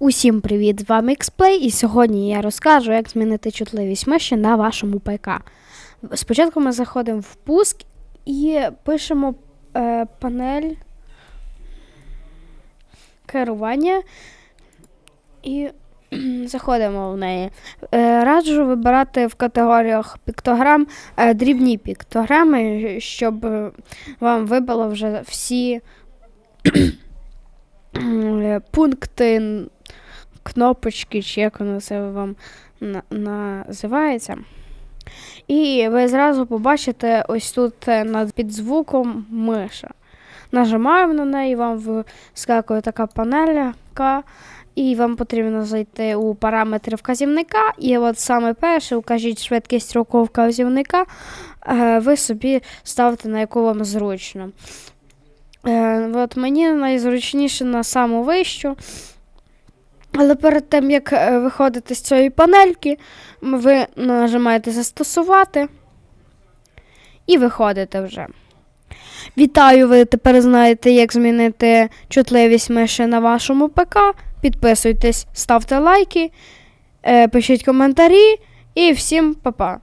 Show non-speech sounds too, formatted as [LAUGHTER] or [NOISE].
Усім привіт! З вами Xplay і сьогодні я розкажу, як змінити чутливість миші на вашому ПК. Спочатку ми заходимо в пуск і пишемо е, панель керування і [CLEARS THROAT] заходимо в неї. Е, раджу вибирати в категоріях піктограм е, дрібні піктограми, щоб вам вибило вже всі пункти, кнопочки, чи як воно це вам на- називається. І ви зразу побачите ось тут е, над під звуком миша. Нажимаємо на неї, вам вискакує така панелька, і вам потрібно зайти у параметри вказівника. І от саме перше, укажіть швидкість руху вказівника, е, ви собі ставите на яку вам зручно. От мені найзручніше на саму вищу. Але перед тим, як е, виходити з цієї панельки, ви нажимаєте застосувати і виходите вже. Вітаю, ви тепер знаєте, як змінити чутливість миші на вашому ПК. Підписуйтесь, ставте лайки, е, пишіть коментарі і всім па-па.